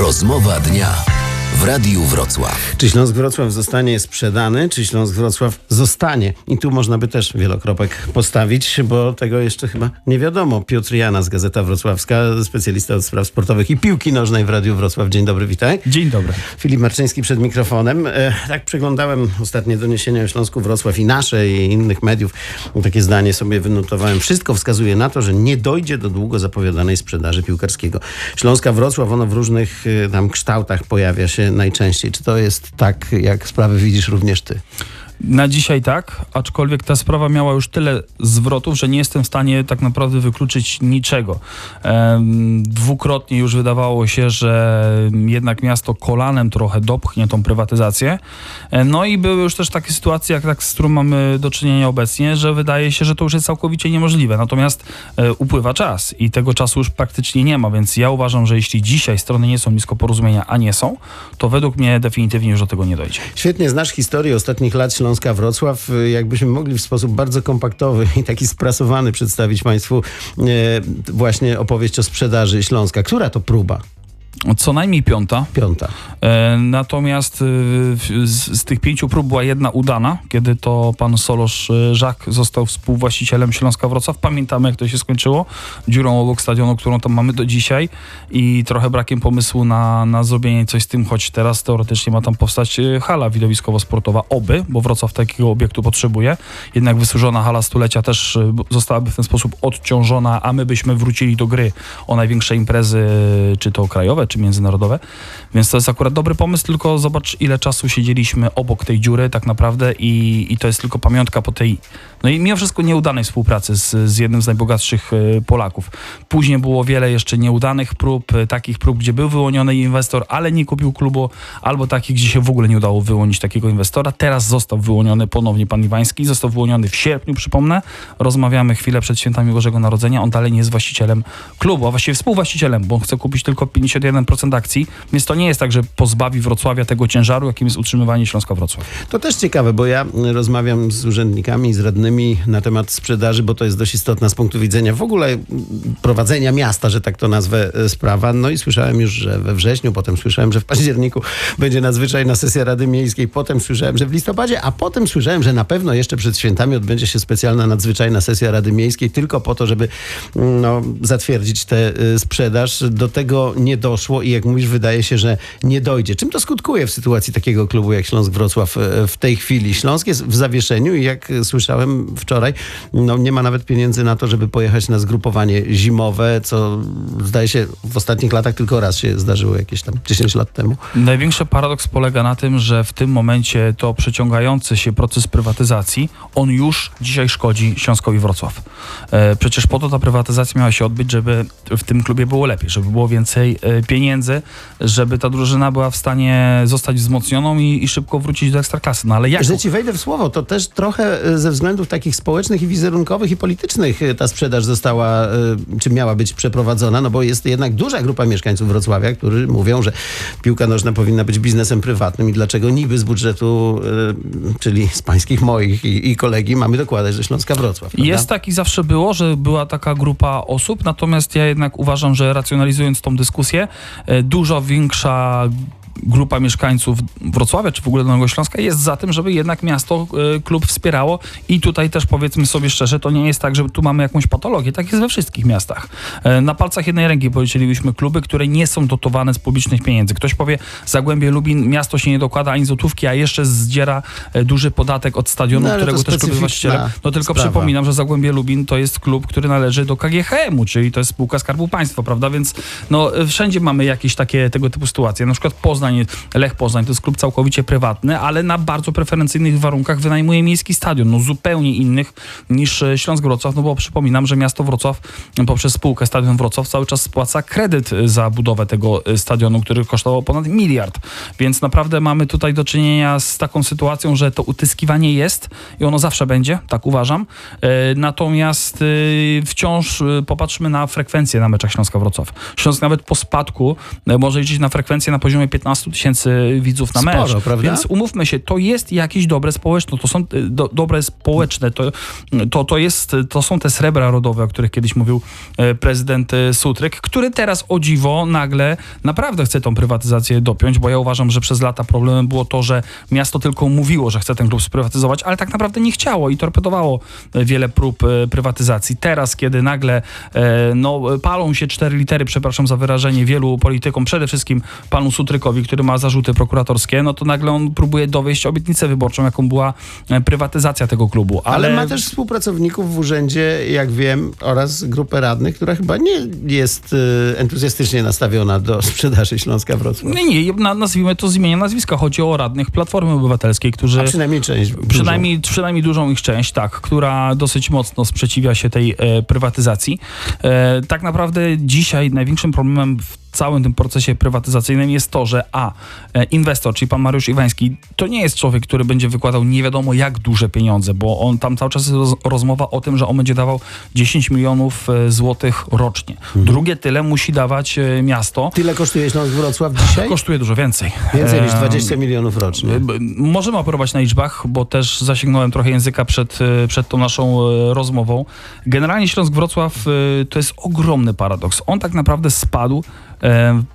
Rozmowa dnia w Radiu Wrocław. Czy Śląsk Wrocław zostanie sprzedany, czy Śląsk Wrocław zostanie? I tu można by też wielokropek postawić, bo tego jeszcze chyba nie wiadomo. Piotr Jana z Gazeta Wrocławska, specjalista od spraw sportowych i piłki nożnej w Radiu Wrocław. Dzień dobry, witaj. Dzień dobry. Filip Marczyński przed mikrofonem. E, tak przeglądałem ostatnie doniesienia o Śląsku Wrocław i nasze i innych mediów. Takie zdanie sobie wynotowałem. Wszystko wskazuje na to, że nie dojdzie do długo zapowiadanej sprzedaży piłkarskiego. Śląska Wrocław, ono w różnych e, tam kształtach pojawia się najczęściej. Czy to jest tak, jak sprawy widzisz również ty? Na dzisiaj tak, aczkolwiek ta sprawa miała już tyle zwrotów, że nie jestem w stanie tak naprawdę wykluczyć niczego. Dwukrotnie już wydawało się, że jednak miasto kolanem trochę dopchnie tą prywatyzację. No i były już też takie sytuacje, jak tak, z którą mamy do czynienia obecnie, że wydaje się, że to już jest całkowicie niemożliwe. Natomiast e, upływa czas i tego czasu już praktycznie nie ma, więc ja uważam, że jeśli dzisiaj strony nie są blisko porozumienia, a nie są, to według mnie definitywnie już do tego nie dojdzie. Świetnie znasz historię ostatnich lat Śląska Wrocław. Jakbyśmy mogli w sposób bardzo kompaktowy i taki sprasowany przedstawić Państwu e, właśnie opowieść o sprzedaży Śląska. Która to próba? Co najmniej piąta. Piąta. E, Natomiast w- z, z tych pięciu prób była jedna udana, kiedy to pan Solosz y, Żak został współwłaścicielem Śląska Wrocław. Pamiętamy, jak to się skończyło. Dziurą obok stadionu, którą tam mamy do dzisiaj i trochę brakiem pomysłu na, na zrobienie coś z tym, choć teraz teoretycznie ma tam powstać y, hala widowiskowo-sportowa. Oby, bo Wrocław takiego obiektu potrzebuje. Jednak wysłużona hala stulecia też y, zostałaby w ten sposób odciążona, a my byśmy wrócili do gry o największe imprezy, czy to krajowe, czy międzynarodowe. Więc to jest akurat dobry pomysł, tylko zobacz, ile czasu siedzieliśmy obok tej dziury tak naprawdę i, i to jest tylko pamiątka po tej, no i mimo wszystko nieudanej współpracy z, z jednym z najbogatszych e, Polaków. Później było wiele jeszcze nieudanych prób, e, takich prób, gdzie był wyłoniony inwestor, ale nie kupił klubu, albo takich, gdzie się w ogóle nie udało wyłonić takiego inwestora. Teraz został wyłoniony ponownie pan Iwański, został wyłoniony w sierpniu, przypomnę. Rozmawiamy chwilę przed świętami Bożego Narodzenia, on dalej nie jest właścicielem klubu, a właściwie współwłaścicielem, bo on chce kupić tylko 51% akcji, więc to nie jest tak, że pozbawi Wrocławia tego ciężaru, jakim jest utrzymywanie Śląska Wrocław. To też ciekawe, bo ja rozmawiam z urzędnikami, z radnymi na temat sprzedaży, bo to jest dość istotna z punktu widzenia w ogóle prowadzenia miasta, że tak to nazwę, e, sprawa. No i słyszałem już, że we wrześniu, potem słyszałem, że w październiku będzie nadzwyczajna sesja Rady Miejskiej, potem słyszałem, że w listopadzie, a potem słyszałem, że na pewno jeszcze przed świętami odbędzie się specjalna nadzwyczajna sesja Rady Miejskiej, tylko po to, żeby mm, no, zatwierdzić tę y, sprzedaż. Do tego nie doszło i jak mówisz, wydaje się, że nie dojdzie. Czym to skutkuje w sytuacji takiego klubu jak Śląsk Wrocław e, w tej chwili? Śląsk jest w zawieszeniu i jak e, wczoraj, no nie ma nawet pieniędzy na to, żeby pojechać na zgrupowanie zimowe, co zdaje się w ostatnich latach tylko raz się zdarzyło jakieś tam 10 lat temu. Największy paradoks polega na tym, że w tym momencie to przeciągający się proces prywatyzacji, on już dzisiaj szkodzi Śląskowi Wrocław. E, przecież po to ta prywatyzacja miała się odbyć, żeby w tym klubie było lepiej, żeby było więcej e, pieniędzy, żeby ta drużyna była w stanie zostać wzmocnioną i, i szybko wrócić do ekstraklasy. No ale jak? Że ci wejdę w słowo, to też trochę e, ze względów takich społecznych i wizerunkowych i politycznych e, ta sprzedaż została, e, czy miała być przeprowadzona, no bo jest jednak duża grupa mieszkańców Wrocławia, którzy mówią, że piłka nożna powinna być biznesem prywatnym i dlaczego niby z budżetu, e, czyli z pańskich, moich i, i kolegi mamy dokładać do Śląska Wrocław. prawda? Jest tak i zawsze było, że była taka grupa osób, natomiast ja jednak uważam, że racjonalizując tą dyskusję, dużo większa grupa mieszkańców Wrocławia, czy w ogóle Dolnego Śląska jest za tym, żeby jednak miasto e, klub wspierało i tutaj też powiedzmy sobie szczerze, to nie jest tak, że tu mamy jakąś patologię, tak jest we wszystkich miastach. E, Na palcach jednej ręki powiedzielibyśmy kluby, które nie są dotowane z publicznych pieniędzy. Ktoś powie, Zagłębie Lubin, miasto się nie dokłada ani złotówki, a jeszcze zdziera e, duży podatek od stadionu, No, którego też klub jest specyficzna właścicielem. No tylko sprawa. przypominam, Przypominam, że Zagłębie Lubin to jest klub, który należy do KGHM-u, czyli to jest spółka Skarbu Państwa, prawda? Więc no, wszędzie mamy jakieś takie tego typu sytuacje. Na przykład Poznań, Lech Poznań to jest klub całkowicie prywatny, ale na bardzo preferencyjnych warunkach wynajmuje miejski stadion. No zupełnie innych niż e, Śląsk Wrocław, no bo przypominam, że miasto Wrocław poprzez spółkę Stadion Wrocław cały czas spłaca kredyt e, za budowę tego e, stadionu, który kosztował ponad miliard. Więc naprawdę mamy tutaj do czynienia z taką sytuacją, że to utyskiwanie jest i ono zawsze będzie, tak uważam. Natomiast wciąż popatrzmy na frekwencję na meczach Śląska Wrocław. Śląsk nawet po spadku może liczyć na frekwencję na poziomie 15 tysięcy widzów na Sporo, mecz. prawda? Więc umówmy się, to jest jakieś dobre społeczne, to są y, do, dobre społeczne, to, to, to, jest, to są te srebra rodowe, o których kiedyś mówił e, prezydent e, Sutryk, który teraz o dziwo nagle naprawdę chce tą prywatyzację dopiąć, bo ja uważam, że przez lata problemem było to, że miasto tylko mówiło, że chce ten klub sprywatyzować, ale tak naprawdę nie chciało i torpedowało e, wiele prób e, prywatyzacji. Teraz, kiedy nagle e, no, palą się cztery litery, przepraszam za wyrażenie, wielu politykom, przede wszystkim panu Sutrykowi, który ma zarzuty prokuratorskie, no to nagle on próbuje dowieść obietnicę wyborczą, jaką była e, prywatyzacja tego klubu. Ale, Ale, ma też współpracowników w urzędzie, jak wiem, oraz grupę radnych, która chyba nie jest y, entuzjastycznie nastawiona do sprzedaży Śląska Wrocław. Nie, nie, na- nazwijmy to z imienia nazwiska. Chodzi o radnych Platformy Obywatelskiej, którzy... A przynajmniej część. dużą. Przynajmniej, przynajmniej dużą ich część, tak, która dosyć mocno sprzeciwia się tej e, prywatyzacji. E, tak naprawdę dzisiaj największym problemem w całym tym procesie prywatyzacyjnym jest to, że a, e, inwestor, czyli pan Mariusz Iwański, to nie jest człowiek, który będzie wykładał nie wiadomo jak duże pieniądze, bo on tam cały czas jest roz, rozmowa o tym, że on będzie dawał 10 milionów e, złotych rocznie. Drugie tyle musi dawać e, miasto. Tyle kosztuje Śląsk Wrocław dzisiaj? Kosztuje dużo więcej. Więcej niż Em, 20 milionów rocznie. Możemy operować na liczbach, bo też zasięgnąłem trochę języka przed, przed tą naszą rozmową. Generalnie Śląsk Wrocław to jest ogromny paradoks. On tak naprawdę spadł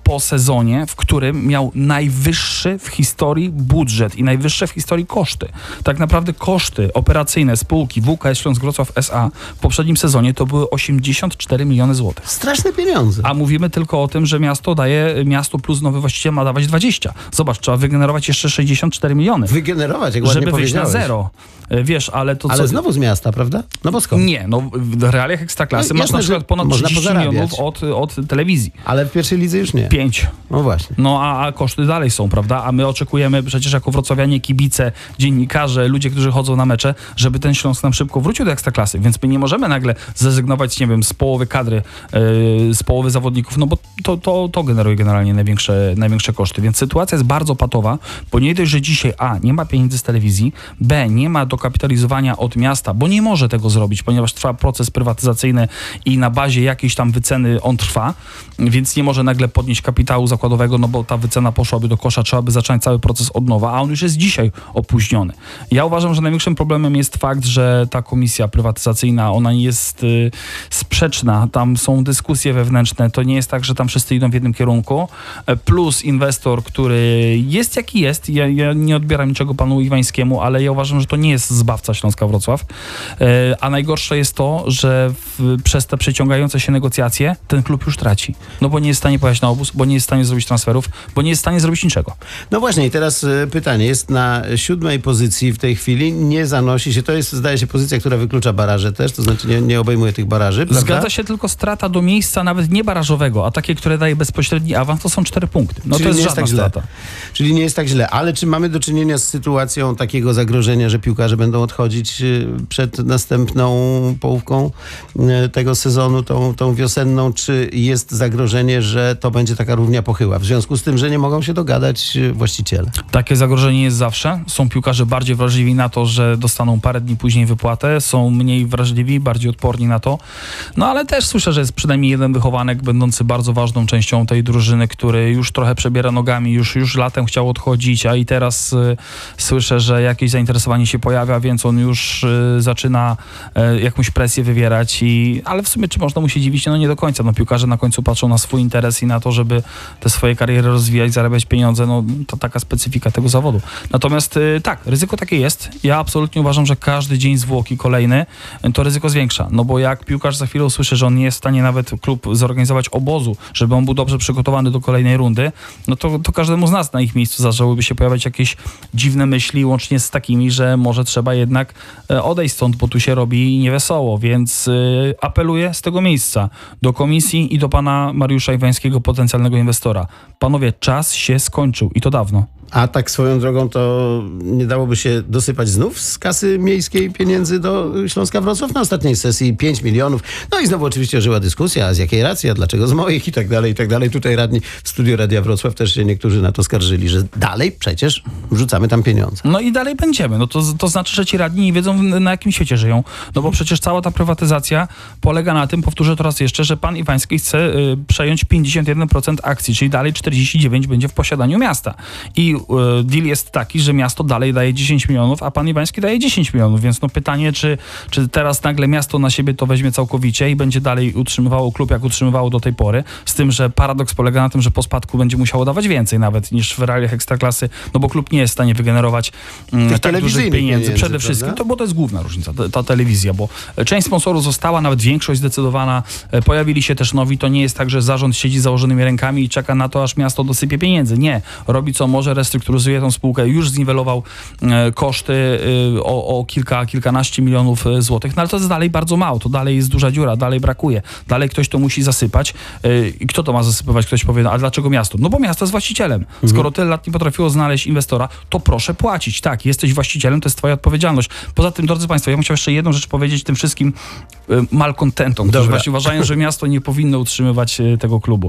po sezonie, w którym miał najwyższy w historii budżet i najwyższe w historii koszty. Tak naprawdę koszty operacyjne spółki WKS Śląsk Wrocław SA w poprzednim sezonie to były 84 miliony złotych. Straszne pieniądze. A mówimy tylko o tym, że miasto daje, miasto plus nowy właściciel ma dawać 20. Zobacz, trzeba wygenerować jeszcze 64 miliony, Wygenerować, jak ładnie żeby wyjść na zero. E, Wiesz, ale to Ale co... znowu z miasta, prawda? No bo skąd? Nie, no w realiach Ekstraklasy No, masz jasne, na przykład ponad można 30 pozarabiać. milionów od, od telewizji. Ale w pierwszej lidze już nie. 5. No właśnie. No a, a koszty dalej są, prawda? A my oczekujemy przecież jako wrocławianie, kibice, dziennikarze, ludzie, którzy chodzą na mecze, żeby ten Śląsk nam szybko wrócił do Ekstraklasy. Więc my nie możemy nagle zrezygnować, nie wiem, z połowy kadry, yy, z połowy zawodników, no bo to, to, to generuje generalnie największe, największe koszty. Więc sytuacja jest bardzo patowa, bo nie dość, że dzisiaj A, nie ma pieniędzy z telewizji, B, nie ma dokapitalizowania od miasta, bo nie może tego zrobić, ponieważ trwa proces prywatyzacyjny i na bazie jakiejś tam wyceny on trwa, więc nie może nagle podnieść kapitału zakładowego, no bo ta wycena poszłaby do kosza, trzeba by zacząć cały proces od nowa, a on już jest dzisiaj opóźniony. Ja uważam, że największym problemem jest fakt, że ta komisja prywatyzacyjna, ona jest y, sprzeczna, tam są dyskusje wewnętrzne, to nie jest tak, że tam wszyscy idą w jednym kierunku, e, plus inwestor, który jest jaki jest, ja, ja nie odbieram niczego panu Iwańskiemu, ale ja uważam, że to nie jest zbawca Śląska Wrocław, e, a najgorsze jest to, że w, przez te przeciągające się negocjacje ten klub już traci, no bo nie jest w stanie pojechać na obóz, bo nie jest w stanie zrobić transferów, bo nie jest w stanie zrobić niczego. No właśnie i teraz y, pytanie. Jest na siódmej pozycji w tej chwili. Nie zanosi się. To jest, zdaje się, pozycja, która wyklucza baraże też. To znaczy nie, nie obejmuje tych baraży, prawda? Zgadza się tylko strata do miejsca nawet nie barażowego, a takie, które daje bezpośredni awans, to są cztery punkty. No Czyli to jest nie jest tak źle. strata. Czyli nie jest tak źle. Ale czy mamy do czynienia z sytuacją takiego zagrożenia, że piłkarze będą odchodzić y, przed następną połówką y, tego sezonu, tą, tą wiosenną? Czy jest zagrożenie, że to będzie taka równia pochyła? W związku z tym, że nie mogą się dogadać y, właściciele. Takie zagrożenie jest zawsze. Są piłkarze bardziej wrażliwi na to, że dostaną parę dni później wypłatę, są mniej wrażliwi, bardziej odporni na to. No ale też słyszę, że jest przynajmniej jeden wychowanek, będący bardzo ważną częścią tej drużyny, który już trochę przebiera nogami, już, już latem chciał odchodzić, a i teraz y, słyszę, że jakieś zainteresowanie się pojawia, więc on już y, zaczyna y, jakąś presję wywierać. I, ale w sumie czy można mu się dziwić? No nie do końca. No, piłkarze na końcu patrzą na swój interes i na to, żeby te swoje kariery rozwijać, zarabiać pieniądze. No to taka specyfika tego zawodu. Natomiast y, tak, ryzyko takie jest. Ja absolutnie uważam, że każdy dzień zwłoki kolejny y, to ryzyko zwiększa. No bo jak piłkarz za chwilę usłyszy, że on nie jest w stanie nawet klub zorganizować obozu, żeby on był dobrze przygotowany do kolejnej rundy, no to, to każdemu z nas na ich miejscu zaczęłyby się pojawiać jakieś dziwne myśli, łącznie z takimi, że może trzeba jednak e, odejść stąd, bo tu się robi niewesoło. Więc y, apeluję z tego miejsca do komisji i do pana Mariusza Iwańskiego, potencjalnego inwestora. Panowie, czas się skończył i to dawno. A tak swoją drogą to nie dałoby się dosypać znów z kasy miejskiej pieniędzy do Śląska Wrocław na ostatniej sesji 5 milionów. No i znowu oczywiście żyła dyskusja, z jakiej racji, a dlaczego z moich i tak dalej, i tak dalej. Tutaj radni w studiu Radia Wrocław też się niektórzy na to skarżyli, że dalej przecież wrzucamy tam pieniądze. No i dalej będziemy. No to, to znaczy, że ci radni nie wiedzą, na jakim świecie żyją. No bo przecież cała ta prywatyzacja polega na tym, powtórzę to raz jeszcze, że pan Iwański chce y, przejąć 51% akcji, czyli dalej 49 będzie w posiadaniu miasta. I y, deal jest taki, że miasto dalej daje 10 milionów, a pan Iwański daje 10 milionów. Więc no pytanie, czy, czy teraz nagle miasto na siebie to weźmie całkowicie i będzie dalej utrzymywało klub, jak utrzymywało do tej pory. Z tym, że paradoks polega na tym, że po spadku będzie musiało dawać więcej nawet niż w realiach ekstraklasy, no bo klub nie jest w stanie wygenerować mm, tak dużych pieniędzy. pieniędzy, Przede wszystkim, prawda? to, bo to jest główna różnica, ta, ta telewizja, bo część sponsorów została, nawet większość zdecydowana, e, pojawili się też nowi, to nie jest tak, że zarząd siedzi z założonymi rękami i czeka na to, aż miasto dosypie pieniędzy. Nie. Robi co może, restrukturyzuje tą spółkę, już zniwelował e, koszty e, o, o kilka, kilkanaście milionów e, złotych, no ale to jest dalej bardzo mało, to dalej jest duża dziura, dalej brakuje, dalej ktoś to musi zasypać i kto to ma zasypywać? Ktoś powie, no, a dlaczego miasto? No bo miasto jest właścicielem. Skoro tyle lat nie potrafiło znaleźć inwestora, to proszę płacić. Tak, jesteś właścicielem, to jest twoja odpowiedzialność. Poza tym, drodzy Państwo, ja bym chciał jeszcze jedną rzecz powiedzieć tym wszystkim malkontentom, którzy Dobra. właśnie uważają, że miasto nie powinno utrzymywać tego klubu.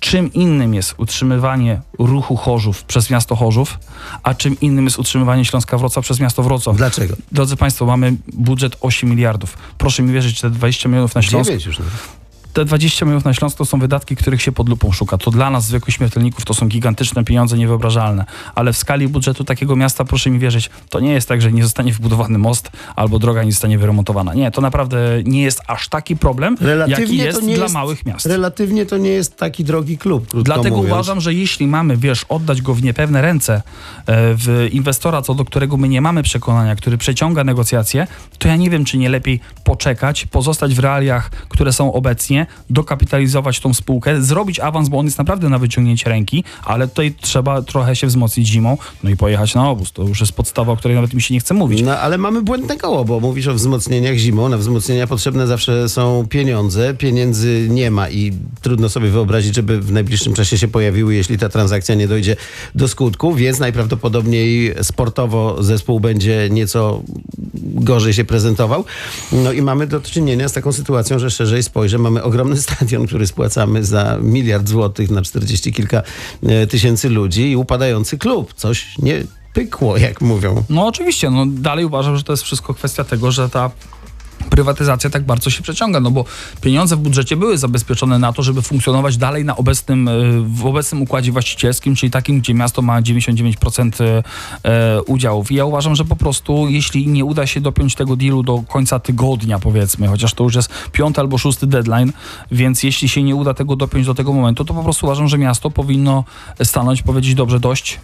Czym innym jest utrzymywanie ruchu Chorzów przez miasto Chorzów, a czym innym jest utrzymywanie Śląska Wrocław przez miasto Wrocław. Dlaczego? Drodzy Państwo, mamy budżet 8 miliardów. Proszę mi wierzyć, te 20 milionów na Śląsk, 9 już. Te 20 milionów na Śląsk to są wydatki, których się pod lupą szuka. To dla nas, zwykłych śmiertelników, to są gigantyczne pieniądze, niewyobrażalne. Ale w skali budżetu takiego miasta, proszę mi wierzyć, to nie jest tak, że nie zostanie wybudowany most albo droga nie zostanie wyremontowana. Nie, to naprawdę nie jest aż taki problem, jaki jest dla jest, małych miast. Relatywnie to nie jest taki drogi klub, Dlatego mówiąc. uważam, że jeśli mamy, wiesz, oddać go w niepewne ręce e, w inwestora, co do którego my nie mamy przekonania, który przeciąga negocjacje, to ja nie wiem, czy nie lepiej poczekać, pozostać w realiach, które są obecnie, dokapitalizować tą spółkę, zrobić awans, bo on jest naprawdę na wyciągnięcie ręki, ale tutaj trzeba trochę się wzmocnić zimą, no i pojechać na obóz. To już jest podstawa, o której nawet mi się nie chce mówić. No ale mamy błędne koło, bo mówisz o wzmocnieniach zimą. Na wzmocnienia potrzebne zawsze są pieniądze. Pieniędzy nie ma i trudno sobie wyobrazić, żeby w najbliższym czasie się pojawiły, jeśli ta transakcja nie dojdzie do skutku, więc najprawdopodobniej sportowo zespół będzie nieco gorzej się prezentował. No i mamy do czynienia z taką sytuacją, że szerzej spojrzę, mamy ogromny stadion, który spłacamy za miliard złotych na 40 kilka e, tysięcy ludzi i upadający klub. Coś nie pykło, jak mówią. No oczywiście, no dalej uważam, że to jest wszystko kwestia tego, że ta prywatyzacja tak bardzo się przeciąga, no bo pieniądze w budżecie były zabezpieczone na to, żeby funkcjonować dalej na obecnym, e, w obecnym układzie właścicielskim, czyli takim, gdzie miasto ma 99% e, e, udziałów. I ja uważam, że po prostu, jeśli nie uda się dopiąć tego dealu do końca tygodnia, powiedzmy, chociaż to już jest piąty albo szósty deadline, więc jeśli się nie uda tego dopiąć do tego momentu, to po prostu uważam, że miasto powinno stanąć, powiedzieć, dobrze, dość,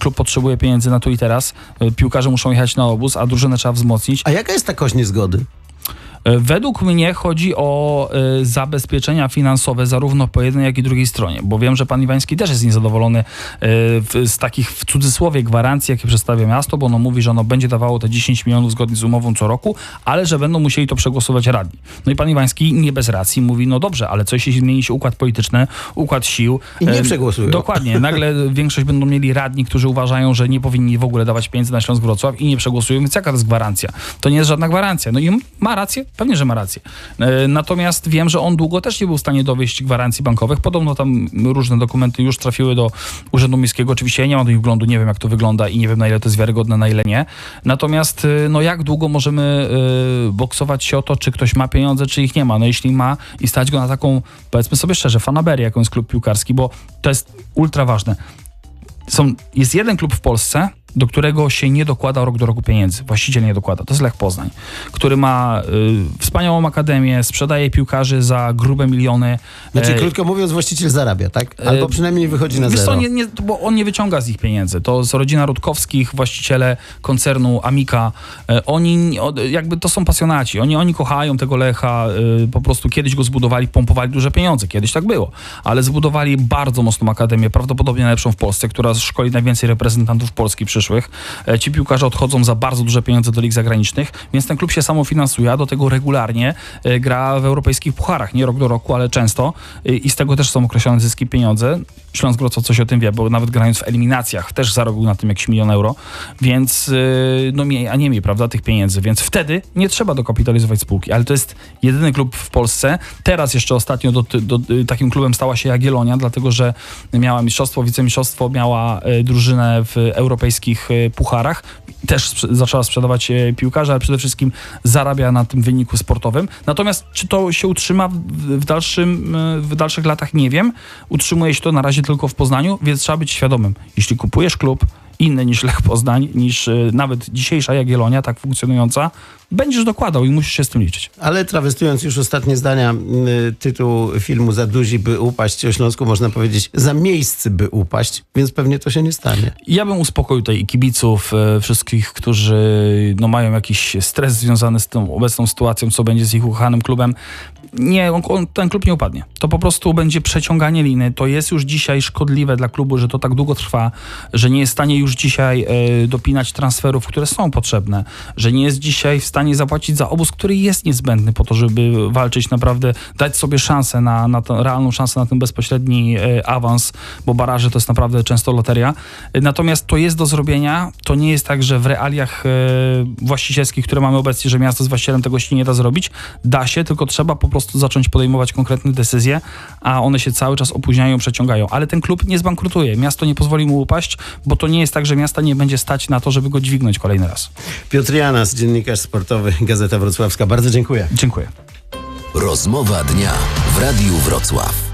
klub potrzebuje pieniędzy na tu i teraz, piłkarze muszą jechać na obóz, a drużynę trzeba wzmocnić. A jaka jest ta kość niezgody? E, Według mnie chodzi o e, zabezpieczenia finansowe zarówno po jednej, jak i drugiej stronie, bo wiem, że pan Iwański też jest niezadowolony e, z takich w cudzysłowie gwarancji, jakie przedstawia miasto, bo ono mówi, że ono będzie dawało te 10 milionów zgodnie z umową co roku, ale że będą musieli to przegłosować radni. No i pan Iwański nie bez racji mówi, no dobrze, ale coś jeśli zmieni się układ polityczny, układ sił. I nie przegłosują. Dokładnie. Nagle większość będą mieli radni, którzy uważają, że nie powinni w ogóle dawać pieniędzy na Śląsk Wrocław i nie przegłosują, więc jaka to jest gwarancja? To nie jest żadna gwarancja. No i ma rację? Pewnie, że ma rację. E, Natomiast wiem, że on długo też nie był w stanie dowieść gwarancji bankowych. Podobno tam różne dokumenty już trafiły do Urzędu Miejskiego. Oczywiście ja nie mam do nich wglądu, nie wiem jak to wygląda i nie wiem na ile to jest wiarygodne, na ile nie. Natomiast e, no jak długo możemy e, boksować się o to, czy ktoś ma pieniądze, czy ich nie ma? No jeśli ma i stać go na taką, powiedzmy sobie szczerze, fanaberię, jaką jest klub piłkarski, bo to jest ultra ważne są, jest jeden klub w Polsce, do którego się nie dokłada rok do roku pieniędzy. Właściciel nie dokłada. To jest Lech Poznań, który ma y, wspaniałą akademię, sprzedaje piłkarzy za grube miliony. Znaczy, E, krótko mówiąc, właściciel zarabia, tak? Albo e, przynajmniej wychodzi na zero. co, nie, nie, bo on nie wyciąga z nich pieniędzy. To jest rodzina Rutkowskich, właściciele koncernu Amika. E, Oni jakby to są pasjonaci. Oni, oni kochają tego Lecha. Po prostu kiedyś go zbudowali, pompowali duże pieniądze. Kiedyś tak było. Ale zbudowali bardzo mocną akademię, prawdopodobnie najlepszą w Polsce, która szkoli najwięcej reprezentantów Polski przyszłych. Przyszłych. E, Ci piłkarze odchodzą za bardzo duże pieniądze do lig zagranicznych, więc ten klub się samofinansuje, a do tego regularnie e, gra w europejskich pucharach. Nie rok do roku, ale często. E, I z tego też są określone zyski pieniądze. Śląsk Wrocław coś o tym wie, bo nawet grając w eliminacjach też zarobił na tym jakiś milion euro, więc no mniej, a nie mniej, prawda, tych pieniędzy. Więc wtedy nie trzeba dokapitalizować spółki, ale to jest jedyny klub w Polsce. Teraz jeszcze ostatnio do, do, takim klubem stała się Jagiellonia, dlatego że miała mistrzostwo, wicemistrzostwo, miała drużynę w europejskich y, pucharach. Też zaczęła sprzedawać y, piłkarzy, ale przede wszystkim zarabia na tym wyniku sportowym. Natomiast czy to się utrzyma w, dalszym, y, w dalszych latach, nie wiem. Utrzymuje się to na razie tylko w Poznaniu, więc trzeba być świadomym. Jeśli kupujesz klub inny niż Lech Poznań, niż nawet dzisiejsza Jagiellonia, tak funkcjonująca, będziesz dokładał i musisz się z tym liczyć. Ale trawestując już ostatnie zdania, tytuł filmu Za duzi, by upaść o Śląsku, można powiedzieć za miejsce, by upaść, więc pewnie to się nie stanie. Ja bym uspokoił tutaj kibiców, e, wszystkich, którzy no, mają jakiś stres związany z tą obecną sytuacją, co będzie z ich ukochanym klubem. Nie, on, on, ten klub nie upadnie. To po prostu będzie przeciąganie liny. To jest już dzisiaj szkodliwe dla klubu, że to tak długo trwa, że nie jest w stanie już dzisiaj e, dopinać transferów, które są potrzebne, że nie jest dzisiaj w stanie zapłacić za obóz, który jest niezbędny po to, żeby walczyć naprawdę, dać sobie szansę na, na realną szansę na ten bezpośredni e, awans, bo baraże to jest naprawdę często loteria. E, Natomiast to jest do zrobienia. To nie jest tak, że w realiach e, właścicielskich, które mamy obecnie, że miasto z właścicielem tego się nie da zrobić. Da się, tylko trzeba po prostu zacząć podejmować konkretne decyzje, a one się cały czas opóźniają, przeciągają. Ale ten klub nie zbankrutuje. Miasto nie pozwoli mu upaść, bo to nie jest tak, że miasta nie będzie stać na to, żeby go dźwignąć kolejny raz. Piotr Janas, dziennikarz sportowy, Gazeta Wrocławska. Bardzo dziękuję. Dziękuję. Rozmowa dnia w Radiu Wrocław.